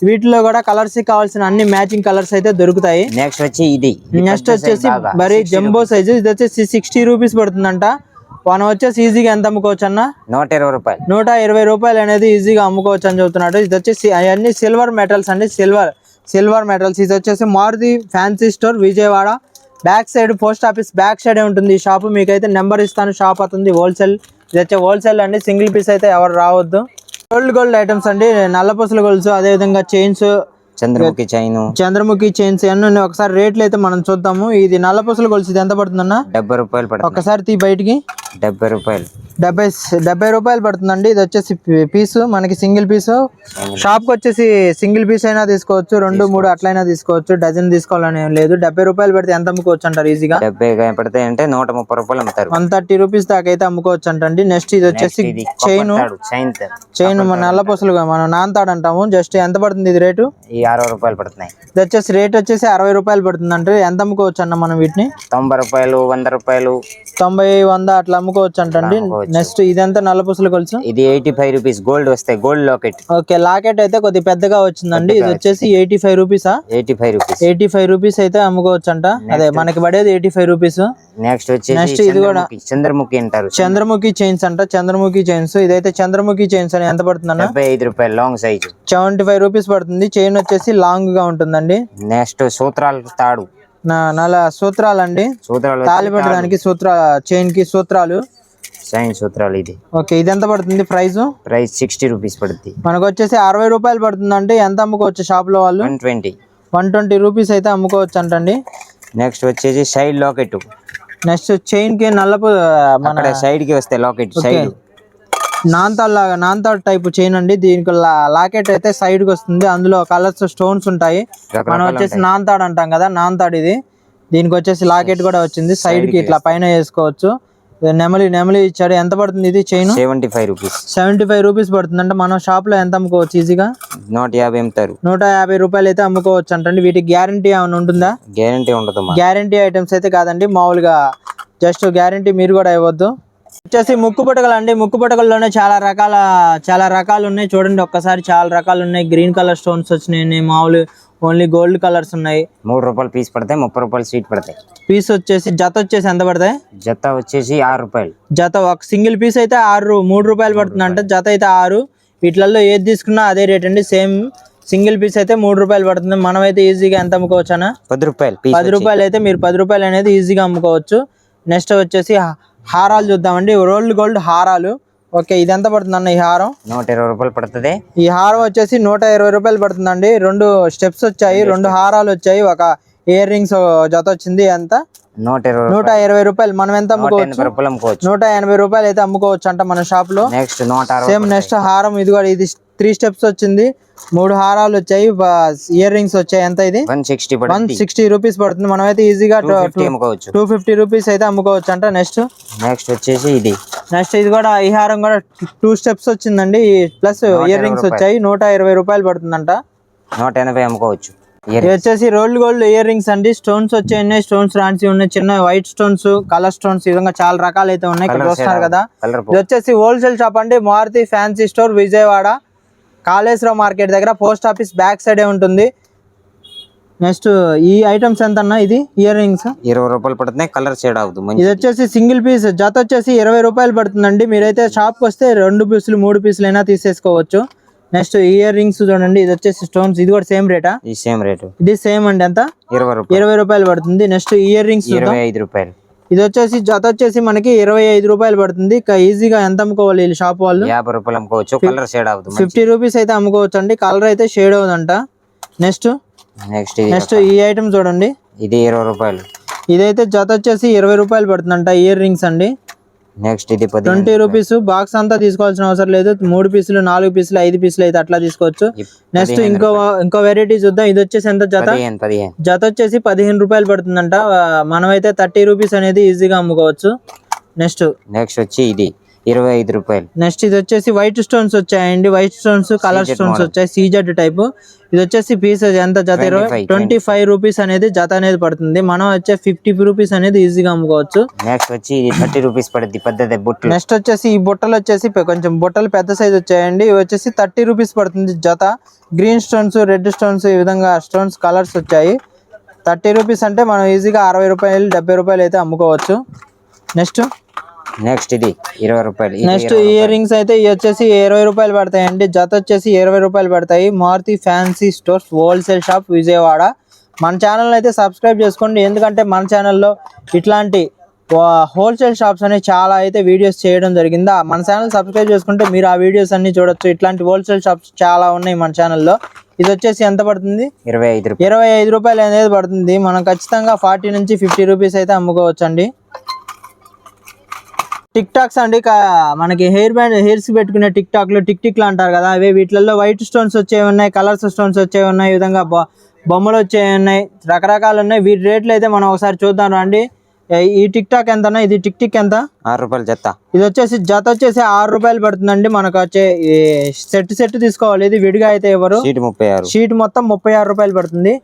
వీటిలో కూడా కలర్స్ కావాల్సిన అన్ని మ్యాచింగ్ కలర్స్ అయితే దొరుకుతాయి. నెక్స్ట్ వచ్చి ఇది. నెక్స్ట్ వచ్చేసి మరి జంబో సైజు ఇది వచ్చేసి సిక్స్టీ రూపీస్ పడుతుందంట. మనం వచ్చేసి ఈజీగా ఎంత అమ్ముకోవచ్చు అన్న? నూట ఇరవై రూపాయలు. నూట ఇరవై రూపాయలు అనేది ఈజీగా అమ్ముకోవచ్చు అని చెబుతున్నాడు. ఇది వచ్చేసి అవన్నీ సిల్వర్ మెటల్స్ అండి. Silver silver metals. ఇది వచ్చేసి Maruti fancy store Vijayawada. Back side post office back side ఉంటుంది ఈ షాప్? మీకైతే నెంబర్ ఇస్తాను. షాప్ అవుతుంది హోల్సేల్. ఇది వచ్చే హోల్సేల్ అండి. సింగిల్ పీస్ అయితే ఎవరు రావద్దు. గోల్డ్ గోల్డ్ ఐటమ్స్ అండి. నల్లపూసల గొలుసు అదే విధంగా chains. Chandramukhi chain. Chandramukhi chains అన్నీ ఒకసారి రేట్లు అయితే మనం చూద్దాము. ఇది నల్లపూసల గొలుసు ఇది ఎంత పడుతుందన్న? డెబ్బై రూపాయలు పడుతుంది. ఒక్కసారి తీ బయటికి. డెబ్బై రూపాయలు. డెబ్బై డెబ్బై రూపాయలు పడుతుందండి. ఇది వచ్చేసి పీసు మనకి సింగిల్ పీసు. షాప్కి వచ్చేసి సింగిల్ పీస్ అయినా తీసుకోవచ్చు రెండు మూడు అట్లయినా తీసుకోవచ్చు. డజన్ తీసుకోవాలని ఏం లేదు. డెబ్బై రూపాయలు పెడితే ఎంత అమ్ముకోవచ్చు అంటారు ఈజీగా? డెబ్బై పడతాయి అంటే నూట ముప్పై రూపాయలు అమ్ముతారు. వన్ థర్టీ రూపీస్ దాకా అయితే అమ్ముకోవచ్చు అంటండి నెక్స్ట్ ఇది వచ్చేసి చైన్. చైన్ మన నల్లపూసలు మనం నాంతాడు అంటాము జస్ట్ ఎంత పడుతుంది ఇది రేటు? ఈ అరవై రూపాయలు పడుతున్నాయి. ఇది వచ్చేసి రేట్ వచ్చేసి అరవై రూపాయలు పడుతుంది అంటే ఎంత అమ్ముకోవచ్చు అన్న మనం వీటిని? తొంభై రూపాయలు వంద రూపాయలు. తొంభై వంద అట్లా అమ్ముకోవచ్చు అంటండి నెక్స్ట్ ఇదంతా నల్లపూసలు కొలుసు ఇది ఎయిటీ ఫైవ్ రూపీస్. గోల్డ్ వస్తాయి. గోల్డ్ లాకెట్ ఓకే లాకెట్ అయితే కొద్ది పెద్దగా వచ్చిందండి. ఇది వచ్చేసి eighty five రూపీసా? Eighty five rupees. Eighty five rupees అయితే అమ్ముకోవచ్చు అంట అదే మనకి పడేది ఎయిటీ ఫైవ్ రూపీస్. నెక్స్ట్ వచ్చేసి Next ఇది కూడా. చంద్రముఖి. అంటారు. చంద్రముఖి చైన్స్ అంట. చంద్రముఖి చైన్స్. ఇదైతే చంద్రముఖి చైన్స్ అని ఎంత పడుతుందన్న? డెబ్బై ఐదు రూపాయలు. Long size seventy five rupees పడుతుంది. చైన్ వచ్చేసి లాంగ్గా ఉంటుందండి. నెక్స్ట్ సూత్రాలు తాడు. నా నల్ల సూత్రాలు అండి సూత్రాలు తాళి పెట్టడానికి సూత్ర చైన్కి సూత్రాలు. సైన్ సూత్రాలు ఇది. ఓకే ఇది ఎంత పడుతుంది ప్రైస్ ప్రైస్ సిక్స్టీ రూపీస్ పడుతుంది మనకు వచ్చేసి అరవై రూపాయలు పడుతుందంటే ఎంత అమ్ముకోవచ్చు షాప్లో వాళ్ళు? One twenty. One twenty rupees అయితే అమ్ముకోవచ్చు అంటండి నెక్స్ట్ వచ్చేసి సైడ్ లాకెట్ నెక్స్ట్ చైన్కి నల్లపు మన సైడ్కి వస్తాయి లాకెట్ సైడ్ నాంతాల్ లాగా నాంతాల్ టైప్ చైన్ అండి. దీనికి లాకెట్ అయితే సైడ్కి వస్తుంది. అందులో కలర్స్ స్టోన్స్ ఉంటాయి. మనం వచ్చేసి నాంతాడ్ అంటాం కదా నాంతాడ్ ఇది. దీనికి వచ్చేసి లాకెట్ కూడా వచ్చింది. సైడ్కి ఇట్లా పైన వేసుకోవచ్చు. నెమలి నెమలి ఇచ్చాడు. ఎంత పడుతుంది ఇది chain seventy five rupees seventy five rupees పడుతుంది. అంటే మనం షాప్లో ఎంత అమ్ముకోవచ్చు ఈజీగా నూట యాభై అమ్ముతారు. నూట యాభై రూపాయలు అయితే అమ్ముకోవచ్చు అంటండి. వీటికి గ్యారంటీ ఏమైనా ఉంటుందా? గ్యారంటీ ఉండదు గ్యారంటీ ఐటమ్స్ అయితే కాదండి. మామూలుగా జస్ట్ గ్యారంటీ మీరు కూడా ఇవ్వద్దు. వచ్చేసి ముక్కు పుటకలు అండి. ముక్కు పుటకల్లోనే చాలా రకాల చాలా రకాలు ఉన్నాయి. చూడండి ఒక్కసారి చాలా రకాలు ఉన్నాయి. గ్రీన్ కలర్ స్టోన్స్ వచ్చినాయి. మామూలు ఓన్లీ గోల్డ్ కలర్స్ ఉన్నాయి. మూడు రూపాయలు పీస్ పడతాయి ముప్పై రూపాయలు స్వీట్ పడతాయి. పీస్ వచ్చేసి జత వచ్చేసి ఎంత పడతాయి? జత వచ్చేసి ఆరు రూపాయలు. జత ఒక సింగిల్ పీస్ అయితే ఆరు మూడు రూపాయలు పడుతుంది అంటే. జత అయితే ఆరు. వీటిలలో ఏది తీసుకున్నా అదే రేట్ అండి. సేమ్ సింగిల్ పీస్ అయితే మూడు రూపాయలు పడుతుంది. మనం అయితే ఈజీగా ఎంత అమ్ముకోవచ్చు అన్న పది రూపాయలు పది రూపాయలు అయితే మీరు పది రూపాయలు అనేది ఈజీగా అమ్ముకోవచ్చు. నెక్స్ట్ వచ్చేసి హారాలు చూద్దామండి. రోల్డ్ గోల్డ్ హారాలు. ఓకే ఇది ఎంత పడుతుంది అన్న ఈ హారం? నూట ఇరవై రూపాయలు పడుతుంది. ఈ హారం వచ్చేసి నూట ఇరవై రూపాయలు పడుతుందండి. రెండు స్టెప్స్ వచ్చాయి రెండు హారాలు వచ్చాయి. ఒక ఇయర్ రింగ్స్ జత వచ్చింది. ఎంత? నూట ఇరవై నూట ఇరవై రూపాయలు. మనం ఎంత అమ్ముకోవచ్చు? నూట ఎనభై రూపాయలు అయితే అమ్ముకోవచ్చు అంట మన షాప్లో. నెక్స్ట్ సేమ్ నెక్స్ట్ హారం ఇది కూడా ఇది త్రీ స్టెప్స్ వచ్చింది. మూడు హారాలు వచ్చాయి. ఇయర్ రింగ్స్ వచ్చాయి. ఎంత ఇది? One sixty one sixty rupees పడుతుంది. మనం అయితే ఈజీగా టూ ఫిఫ్టీ రూపీస్ అయితే అమ్ముకోవచ్చు అంట. నెక్స్ట్? నెక్స్ట్ వచ్చేసి ఇది. నెక్స్ట్ ఇది కూడా ఈ హారం కూడా టూ స్టెప్స్ వచ్చిందండి. ప్లస్ ఇయర్ రింగ్స్ వచ్చాయి. నూట ఇరవై రూపాయలు పడుతుందంట. నూట ఎనభై అమ్ముకోవచ్చు. ఇది వచ్చేసి రోల్డ్ గోల్డ్ ఇయర్ రింగ్స్ అండి. స్టోన్స్ వచ్చాయి స్టోన్స్ రాన్సి ఉన్నాయి. చిన్న వైట్ స్టోన్స్ కలర్ స్టోన్స్ ఈ విధంగా చాలా రకాలు అయితే ఉన్నాయి. ఇక్కడ చూస్తున్నారు కదా. ఇది వచ్చేసి హోల్సేల్ షాప్ అండి. Maruti fancy store Vijayawada. Kaleswaram market దగ్గర పోస్ట్ ఆఫీస్ బ్యాక్ సైడే ఉంటుంది. నెక్స్ట్ ఈ ఐటమ్స్ ఎంత అన్న ఇది? ఇయర్ రింగ్స్ ఇరవై రూపాయలు పడుతున్నాయి కలర్ షేడ్ అవుతుంది ఇది వచ్చేసి సింగిల్ పీస్ జత వచ్చేసి ఇరవై రూపాయలు పడుతుందండి. మీరైతే షాప్కి వస్తే రెండు పీసులు మూడు పీసులు అయినా తీసేసుకోవచ్చు. నెక్స్ట్ ఇయర్ రింగ్స్ చూడండి ఇది వచ్చేసి స్టోన్స్ ఇది కూడా సేమ్ రేటా ఈ సేమ్ రేటు ఇది సేమ్ అండి ఎంత? ఇరవై ఇరవై రూపాయలు పడుతుంది. నెక్స్ట్ ఇయర్ రింగ్స్ ఇరవై ఐదు రూపాయలు. ఇది వచ్చేసి జత వచ్చేసి మనకి ఇరవై ఐదు రూపాయలు పడుతుంది. ఇక ఈజీగా ఎంత అమ్ముకోవాలి వీళ్ళు షాప్ వాళ్ళు? యాభై రూపాయలు అమ్ముకోవచ్చు. కలర్ షేడ్ అవుతుంది ఫిఫ్టీ రూపీస్ అయితే అమ్ముకోవచ్చు అండి కలర్ అయితే షేడ్ అవుదంట. నెక్స్ట్? నెక్స్ట్ నెక్స్ట్ ఈ ఐటమ్ చూడండి. ఇది ఇరవై రూపాయలు. ఇదైతే జత వచ్చేసి ఇరవై రూపాయలు పడుతుందంట ఇయర్ రింగ్స్ అండి. నెక్స్ట్ ఇది ట్వంటీ రూపీస్ బాక్స్ అంతా తీసుకోవాల్సిన అవసరం లేదు. మూడు పీసులు నాలుగు పీసులు ఐదు పీసులు అయితే అట్లా తీసుకోవచ్చు. నెక్స్ట్ ఇంకో ఇంకో వెరైటీ చూద్దాం. ఇది వచ్చేసి ఎంత జత? జత వచ్చేసి పదిహేను రూపాయలు పడుతుందంట. మనమైతే థర్టీ రూపీస్ అనేది ఈజీగా అమ్ముకోవచ్చు. నెక్స్ట్ నెక్స్ట్ వచ్చి ఇది. ఇరవై ఐదు రూపాయలు. నెక్స్ట్ ఇది వచ్చేసి వైట్ స్టోన్స్ వచ్చాయండి. వైట్ స్టోన్స్ కలర్ స్టోన్స్ వచ్చాయి. CZ type. ఇది వచ్చేసి పీస్ ఎంత జత? ఇరవై 25, ట్వంటీ ఫైవ్ రూపీస్ అనేది జత అనేది పడుతుంది. మనం వచ్చే ఫిఫ్టీ రూపీస్ అనేది ఈజీగా అమ్ముకోవచ్చు. నెక్స్ట్ వచ్చి ఇది థర్టీ రూపీస్ పడుద్ది పెద్దది బుట్లు. నెక్స్ట్ వచ్చేసి ఈ బుట్టలు వచ్చేసి కొంచెం బుట్టలు పెద్ద సైజ్ వచ్చాయండి. ఇవి వచ్చేసి థర్టీ రూపీస్ పడుతుంది జత. గ్రీన్ స్టోన్స్ రెడ్ స్టోన్స్ ఈ విధంగా స్టోన్స్ కలర్స్ వచ్చాయి. థర్టీ రూపీస్ అంటే మనం ఈజీగా అరవై రూపాయలు డెబ్బై రూపాయలు అయితే అమ్ముకోవచ్చు. నెక్స్ట్ నెక్స్ట్ ఇది ఇరవై రూపాయలు నెక్స్ట్ ఇయర్ రింగ్స్ అయితే ఇవి వచ్చేసి ఇరవై రూపాయలు పడతాయండి. జత వచ్చేసి ఇరవై రూపాయలు పడతాయి. Maruti fancy stores wholesale shop Vijayawada. మన ఛానల్ అయితే సబ్స్క్రైబ్ చేసుకోండి. ఎందుకంటే మన ఛానల్లో ఇట్లాంటి హోల్సేల్ షాప్స్ అనేవి చాలా అయితే వీడియోస్ చేయడం జరిగింది? మన ఛానల్ సబ్స్క్రైబ్ చేసుకుంటే మీరు ఆ వీడియోస్ అన్ని చూడొచ్చు. ఇట్లాంటి హోల్సేల్ షాప్స్ చాలా ఉన్నాయి మన ఛానల్లో ఇది వచ్చేసి ఎంత పడుతుంది? ఇరవై ఐదు రూపాయలు. ఇరవై ఐదు రూపాయలు అనేది పడుతుంది. మనం ఖచ్చితంగా ఫార్టీ నుంచి ఫిఫ్టీ రూపీస్ అయితే అమ్ముకోవచ్చు అండి టిక్ టాక్స్ అండి మనకి హెయిర్ బ్యాండ్ హెయిర్స్ పెట్టుకునే టిక్ టాక్లు టిక్ టిక్లు అంటారు కదా అవి వీటిల్లో వైట్ స్టోన్స్ వచ్చేవి ఉన్నాయి కలర్స్ స్టోన్స్ వచ్చేవి ఉన్నాయి ఈ విధంగా బొమ్మలు వచ్చేవి ఉన్నాయి రకరకాలు ఉన్నాయి. వీటి రేట్లు అయితే మనం ఒకసారి చూద్దాం రండి. ఈ టిక్ టాక్ ఎంత? ఇది టిక్ టిక్ ఎంత? ఆరు రూపాయలు చెత్త. ఇది వచ్చేసి జత వచ్చేసి ఆరు రూపాయలు పడుతుందండి. మనకు వచ్చే సెట్ సెట్ తీసుకోవాలి. ఇది విడిగా అయితే ఎవరు? సీట్ ముప్పై ఆరు. షీట్ మొత్తం ముప్పై ఆరు రూపాయలు పడుతుంది.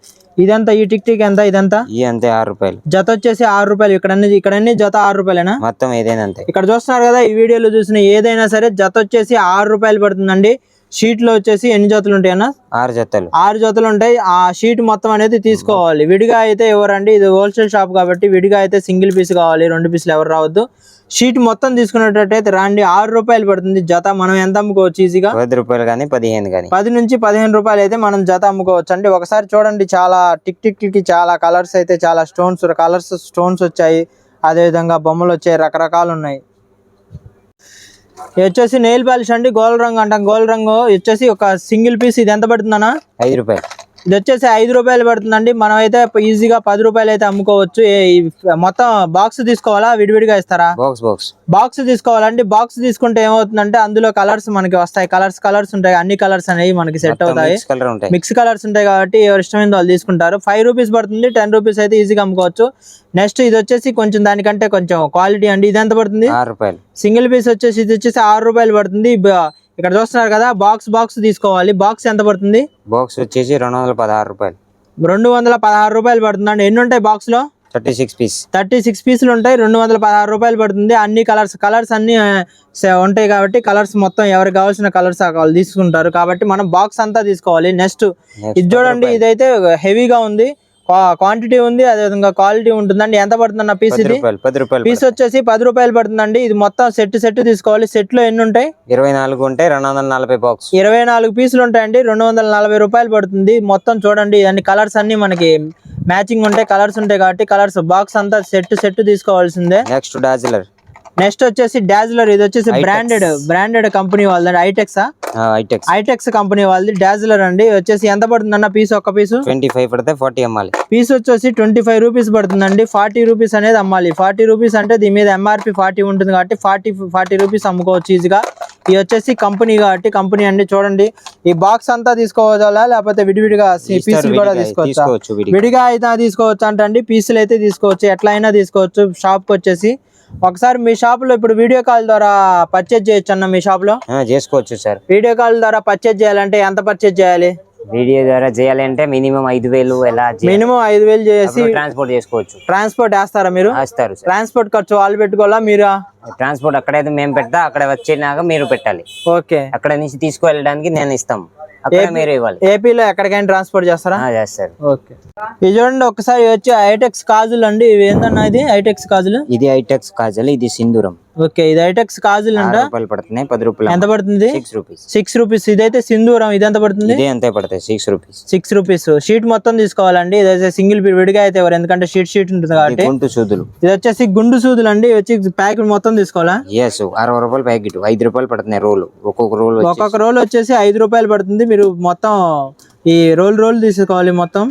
ఇదంతా ఈ టిక్ టిక్ ఎంత? ఇదంతా? ఈ అంతే ఆరు రూపాయలు. జత వచ్చేసి ఆరు రూపాయలు. ఇక్కడ అన్ని ఇక్కడ అన్ని జత ఆరు రూపాయలేనా? మొత్తం ఏదైనా అంతే ఇక్కడ చూస్తున్నారు కదా ఈ వీడియోలో చూసిన ఏదైనా సరే జత వచ్చేసి ఆరు రూపాయలు పడుతుందండి. షీట్లో వచ్చేసి ఎన్ని జతలు ఉంటాయన్నా ఆరు జతలు. ఆరు జతలు ఉంటాయి. ఆ షీట్ మొత్తం అనేది తీసుకోవాలి. విడిగా అయితే ఎవరండి? ఇది హోల్సేల్ షాప్ కాబట్టి విడిగా అయితే సింగిల్ పీస్ కావాలి. రెండు పీసులు ఎవరు రావద్దు. షీట్ మొత్తం తీసుకున్నట్టయితే రాండి ఆరు రూపాయలు పడుతుంది జత. మనం ఎంత అమ్ముకోవచ్చు ఈజీగా? పది రూపాయలు కానీ పదిహేను కానీ. పది నుంచి పదిహేను రూపాయలు అయితే మనం జత అమ్ముకోవచ్చు. అండి ఒకసారి చూడండి చాలా టిక్ టిక్కి చాలా కలర్స్ అయితే చాలా స్టోన్స్ కలర్స్ స్టోన్స్ వచ్చాయి. అదేవిధంగా బొమ్మలు వచ్చాయి రకరకాలు ఉన్నాయి. వచ్చేసి నెయిల్ పాలిష్ అండి గోల్డ్ రంగు అంటాం. గోల్డ్ రంగు వచ్చేసి ఒక సింగిల్ పీస్. ఇది ఎంత పడుతుందన్నా? ఐదు రూపాయలు. ఇది వచ్చేసి ఐదు రూపాయలు పడుతుందండి. మనం అయితే ఈజీగా పది రూపాయలు అయితే అమ్ముకోవచ్చు. మొత్తం బాక్స్ తీసుకోవాలా? విడివిడిగా ఇస్తారా? బాక్స్ బాక్స్ బాక్స్ తీసుకోవాలండి. బాక్స్ తీసుకుంటే ఏమవుతుందంటే అందులో కలర్స్ మనకి వస్తాయి. కలర్స్ కలర్స్ ఉంటాయి. అన్ని కలర్స్ అనేవి మనకి సెట్ అవుతాయి. మిక్స్ కలర్స్ ఉంటాయి కాబట్టి ఎవరు ఇష్టమైన వాళ్ళు తీసుకుంటారు. ఫైవ్ రూపీస్ పడుతుంది. టెన్ రూపీస్ అయితే ఈజీగా అమ్ముకోవచ్చు. నెక్స్ట్ ఇది వచ్చేసి కొంచెం దానికంటే కొంచెం క్వాలిటీ అండి. ఇది ఎంత పడుతుంది? ఆరు రూపాయలు. సింగిల్ పీస్ వచ్చేసి ఇది వచ్చేసి ఆరు రూపాయలు పడుతుంది. ఇక్కడ చూస్తున్నారు కదా బాక్స్ బాక్స్ తీసుకోవాలి. బాక్స్ ఎంత పడుతుంది? బాక్స్ వచ్చేసి రెండు వందల పదహారు రూపాయలు. రెండు వందల పదహారు రూపాయలు పడుతుందండి. ఎన్ని ఉంటాయి బాక్స్లో? Thirty six piece thirty six పీసులు ఉంటాయి. రెండు వందల పదహారు రూపాయలు పడుతుంది. అన్ని కలర్స్ కలర్స్ అన్ని ఉంటాయి కాబట్టి కలర్స్ మొత్తం ఎవరికి కావాల్సిన కలర్స్ వాళ్ళు తీసుకుంటారు. కాబట్టి మనం బాక్స్ అంతా తీసుకోవాలి. నెక్స్ట్ ఇది చూడండి ఇదైతే హెవీగా ఉంది. క్వాంటిటీ ఉంది అదేవిధంగా క్వాలిటీ ఉంటుందండి. ఎంత పడుతుందన్న పీస్ ఇది? రూపాయలు పది రూపాయలు పీస్ వచ్చేసి పది రూపాయలు పడుతుందండి. ఇది మొత్తం సెట్ సెట్ తీసుకోవాలి. సెట్లో ఎన్ని ఉంటాయి? ఇరవై నాలుగు ఉంటాయి రెండు వందల నలభై బాక్స్ ఇరవై నాలుగు పీసులు ఉంటాయండి. రెండు వందల నలభై రూపాయలు పడుతుంది. మొత్తం చూడండి అన్ని కలర్స్ అన్ని మనకి మ్యాచింగ్ ఉంటాయి కలర్స్ ఉంటాయి కాబట్టి కలర్స్ బాక్స్ అంతా సెట్ సెట్ తీసుకోవాల్సిందే. నెక్స్ట్ డాజిలర్ నెక్స్ట్ వచ్చేసి డాజిలర్ ఇది వచ్చేసి బ్రాండెడ్ బ్రాండెడ్ కంపెనీ వాళ్ళది ఐటెక్స్ ఐటెక్స్ ఐటెక్స్ కంపెనీ వాళ్ళది. డాజిలర్ అండి. వచ్చేసి ఎంత పడుతుంది అన్న పీస్ ఒక్క పీసు ట్వంటీ ఫైవ్ పడితే ఫార్టీ అమ్మాలి. పీస్ వచ్చేసి ట్వంటీ ఫైవ్ రూపీస్ పడుతుందండి. ఫార్టీ రూపీస్ అనేది అమ్మాలి. ఫార్టీ రూపీస్ అంటే దీని మీద ఎంఆర్పి ఫార్టీ ఉంటుంది కాబట్టి ఫార్టీ ఫార్టీ రూపీస్ అమ్ముకోవచ్చు ఈజీగా. ఇది వచ్చేసి కంపెనీ కాబట్టి కంపెనీ అండి. చూడండి. ఈ బాక్స్ అంతా తీసుకోవచ్చా? లేకపోతే విడివిడిగా పీసులు కూడా తీసుకోవచ్చా? విడిగా. అయితే తీసుకోవచ్చు అంటండి. పీసులు అయితే తీసుకోవచ్చు. ఎట్లా అయినా తీసుకోవచ్చు షాప్కి వచ్చేసి ఒకసారి మీ షాప్లో ఇప్పుడు వీడియో కాల్ ద్వారా పర్చేజ్ చేయొచ్చు అన్న మీ షాప్లో ఆ, చేసుకోవచ్చు సార్. వీడియో కాల్ ద్వారా పర్చేజ్ చేయాలంటే ఎంత పర్చేజ్ చేయాలి? వీడియో ద్వారా చేయాలంటే మినిమం ఐదు వేలు ఎలా మినిమం ఐదు వేలు చేసి ట్రాన్స్పోర్ట్ చేసుకోవచ్చు. ట్రాన్స్పోర్ట్ వేస్తారా మీరు? వేస్తారు ట్రాన్స్పోర్ట్ ఖర్చు వాళ్ళు పెట్టుకోవాలా మీరా? ట్రాన్స్పోర్ట్ అక్కడైతే మేము పెడతా అక్కడ వచ్చినాక మీరు పెట్టాలి. ఓకే. అక్కడ నుంచి తీసుకువెళ్ళడానికి నేను ఇస్తాం. ఏపీలో ఎక్కడికైనా ట్రాన్స్పోర్ట్ చేస్తారా? చేస్తారు. ఓకే. ఇది చూడండి ఒకసారి వచ్చి ఐటెక్స్ కాజులు అండి. ఇవి ఏందన్నా ఇది? ఐటెక్స్ కాజులు? ఇది ఐటెక్స్ కాజల్ ఇది సింధూరం. ఓకే ఇది ఐటెక్స్ కాజులు అంట రూపాయలు పడుతున్నాయి పది రూపాయలు ఎంత పడుతుంది? సిక్స్ రూపీస్ సిక్స్ రూపీస్ ఇదైతే సింధూరం ఇది ఎంత పడుతుంది? ఇదే అంతే పడతాయి six rupees six rupees sheet మొత్తం తీసుకోవాలండి. ఇదైతే సింగిల్ విడిగా అయితే ఎవరు ఎందుకంటే షీట్ షీట్ ఉంటుంది కాబట్టి. గుంటు సూదులు. ఇది వచ్చేసి గుండు సూదులు అండి వచ్చి ప్యాకెట్ మొత్తం తీసుకోవాలా? ఎస్ అరవై రూపాయలు ప్యాకెట్ ఐదు రూపాయలు పడుతున్నాయి రోల్ ఒక్కొక్క రోల్ ఒక్కొక్క రోల్ వచ్చేసి ఐదు రూపాయలు పడుతుంది. మీరు మొత్తం ఈ రోల్ రోల్ తీసుకోవాలి మొత్తం.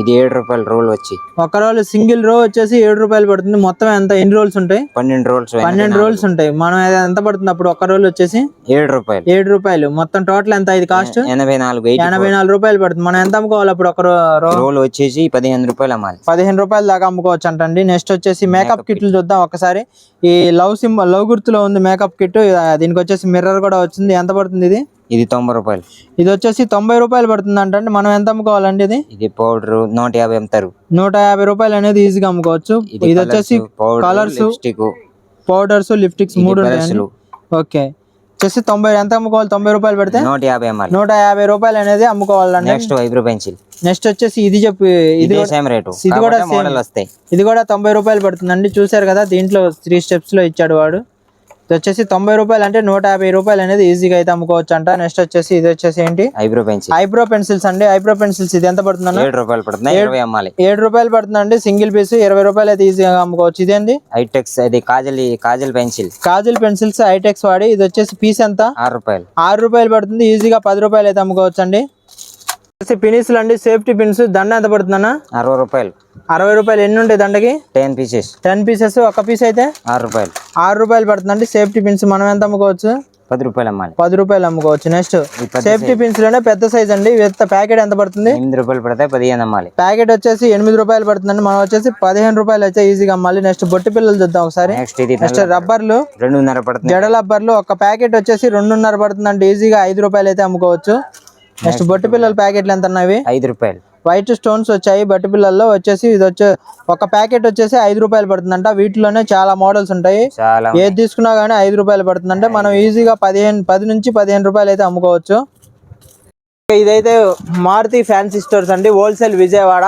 ఇది ఏడు రూపాయలు రోల్ వచ్చి. ఒక రోల్ సింగిల్ రో వచ్చేసి ఏడు రూపాయలు పడుతుంది. మొత్తం ఎంత? ఎన్ని రోల్స్ ఉంటాయి? పన్నెండు రోల్స్ పన్నెండు రోల్స్ ఉంటాయి. మనం ఎంత పడుతుంది అప్పుడు? ఒక రోల్ వచ్చేసి ఏడు రూపాయలు. ఏడు రూపాయలు. మొత్తం టోటల్ ఎంత? ఇది కాస్ట్? ఎనభై నాలుగు ఎనభై నాలుగు రూపాయలు పడుతుంది. మనం ఎంత అమ్ముకోవాలి అప్పుడు ఒక రోల్ వచ్చేసి పదిహేను రూపాయలు అమ్మాలి. పదిహేను రూపాయల దాకా అమ్ముకోవచ్చు అంటండి. నెక్స్ట్ వచ్చేసి మేకప్ కిట్లు చూద్దాం ఒకసారి. ఈ లవ్ సిమ్ లవ్ గుర్తులో ఉంది మేకప్ కిట్ దీనికి వచ్చేసి మిర్రర్ కూడా వచ్చింది. ఎంత పడుతుంది ఇది? ఇది తొంభై రూపాయలు. ఇది వచ్చేసి తొంభై రూపాయలు పడుతుంది అంటండి. మనం ఎంత అమ్ముకోవాలండి ఇది? ఇది పౌడర్ నూట యాభై అమ్ముతారు. నూట యాభై రూపాయలు అనేది ఈజీగా అమ్ముకోవచ్చు. ఇది వచ్చేసి కలర్స్ పౌడర్స్ లిప్స్టిక్స్ మూడు ఓకే. వచ్చేసి తొంభై ఎంత అమ్ముకోవాలి? తొంభై రూపాయలు పెడితే? నూట యాభై నూట యాభై రూపాయలు అనేది అమ్ముకోవాలండి. Next eyebrow pencil. నెక్స్ట్ వచ్చేసి ఇది చెప్పి ఇది సేమ్ రేటు ఇది కూడా మోడల్ వస్తాయి. ఇది కూడా తొంభై రూపాయలు పడుతుందండి. చూశారు కదా దీంట్లో త్రీ స్టెప్స్లో ఇచ్చాడు వాడు. ఇది వచ్చేసి తొంభై రూపాయలు అంటే నూట యాభై రూపాయలు అనేది ఈజీగా అయితే అమ్ముకోవచ్చు అంట నెక్స్ట్ వచ్చేసి ఇది వచ్చేసి ఏంటి? Eyebrow pencil. ఐబ్రో పెన్సిల్స్ అండి. ఐబ్రో పెన్సిల్స్ ఇది ఎంత పడుతుందన్న ఏడు రూపాయలు ఇరవై అమ్మాలి ఏడు రూపాయలు పడుతుందండి సింగిల్ పీస్ ఇరవై రూపాయలు అయితే ఈజీగా అమ్ముకోవచ్చు. ఇదేంటి హైటెక్స్ అది కాజల్ కాజల్ పెన్సిల్. కాజల్ పెన్సిల్స్ ఐటెక్స్ వాడి. ఇది వచ్చేసి పీస్ ఎంత? ఆరు రూపాయలు. ఆరు రూపాయలు పడుతుంది. ఈజీగా పది రూపాయలు అయితే అమ్ముకోవచ్చు అండి పినిస్లు అండి. సేఫ్టీ పిన్స్ దండ ఎంత పడుతుందన్న అరవై రూపాయలు. అరవై రూపాయలు ఎన్ని ఉంటాయి దండకి? టెన్ పీసెస్ టెన్ పీసెస్ ఒక పీస్ అయితే? ఆరు రూపాయలు. ఆరు రూపాయలు పడుతుందండి సేఫ్టీ పిన్స్ మనం ఎంత అమ్ముకోవచ్చు? పది రూపాయలు అమ్మాలి. పది రూపాయలు అమ్ముకోవచ్చు. నెక్స్ట్ సేఫ్టీ పిన్స్లోనే పెద్ద సైజ్ అండి. ప్యాకెట్ ఎంత పడుతుంది? ఎనిమిది రూపాయలు పడతాయి పదిహేను అమ్మాలి. ప్యాకెట్ వచ్చేసి ఎనిమిది రూపాయలు పడుతుందండి మనం వచ్చేసి పదిహేను రూపాయలు అయితే ఈజీగా మళ్ళీ నెక్స్ట్ బొట్టి పిల్లలు చూద్దాం ఒకసారి. నెక్స్ట్ రబ్బర్లు రెండున్నర పడుతుంది. జడ రబ్బర్లు ఒక ప్యాకెట్ వచ్చేసి రెండున్నర పడుతుందండి ఈజీగా ఐదు రూపాయలు అయితే అమ్ముకోవచ్చు. నెక్స్ట్ బొట్టి పిల్లల ప్యాకెట్లు ఎంత ఉన్నవి ఐదు రూపాయలు. వైట్ స్టోన్స్ వచ్చాయి బట్టి పిల్లల్లో వచ్చేసి ఇది వచ్చే ఒక ప్యాకెట్ వచ్చేసి ఐదు రూపాయలు పడుతుందంట. వీటిలోనే చాలా మోడల్స్ ఉంటాయి. ఏది తీసుకున్నా కానీ ఐదు రూపాయలు పడుతుందంటే. మనం ఈజీగా పదిహేను పది నుంచి పదిహేను రూపాయలు అయితే అమ్ముకోవచ్చు. ఇదైతే మారుతి ఫ్యాన్సీ స్టోర్స్ అండి. హోల్సేల్ విజయవాడ.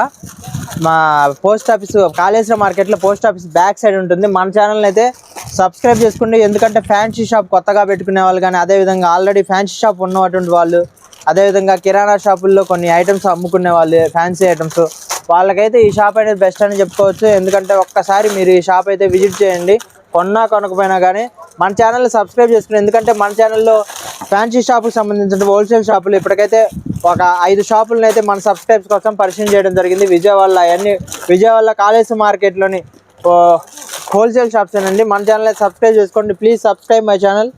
మా పోస్ట్ ఆఫీస్ కాళేశ్వర మార్కెట్లో పోస్ట్ ఆఫీస్ బ్యాక్ సైడ్ ఉంటుంది. మన ఛానల్ అయితే సబ్స్క్రైబ్ చేసుకోండి. ఎందుకంటే ఫ్యాన్సీ షాప్ కొత్తగా పెట్టుకునే వాళ్ళు కానీ అదేవిధంగా ఆల్రెడీ ఫ్యాన్సీ షాప్ ఉన్నటువంటి వాళ్ళు అదేవిధంగా కిరాణా షాపుల్లో కొన్ని ఐటమ్స్ అమ్ముకునే వాళ్ళు ఫ్యాన్సీ ఐటమ్స్ వాళ్ళకైతే ఈ షాప్ అనేది బెస్ట్ అని చెప్పుకోవచ్చు. ఎందుకంటే ఒక్కసారి మీరు ఈ షాప్ అయితే విజిట్ చేయండి. కొన్నా కొనకపోయినా కానీ మన ఛానల్ సబ్స్క్రైబ్ చేసుకుని ఎందుకంటే మన ఛానల్లో ఫ్యాన్సీ షాపుకి సంబంధించిన హోల్సేల్ షాపులు ఇప్పటికైతే ఒక ఐదు షాపులను అయితే మన సబ్స్క్రైబ్స్ కోసం పరిచయం చేయడం జరిగింది. విజయవాడలో అవన్నీ విజయవాడ కాళేశ మార్కెట్లోని హోల్సేల్ షాప్స్ అండి మన ఛానల్ సబ్స్క్రైబ్ చేసుకోండి. Please subscribe my channel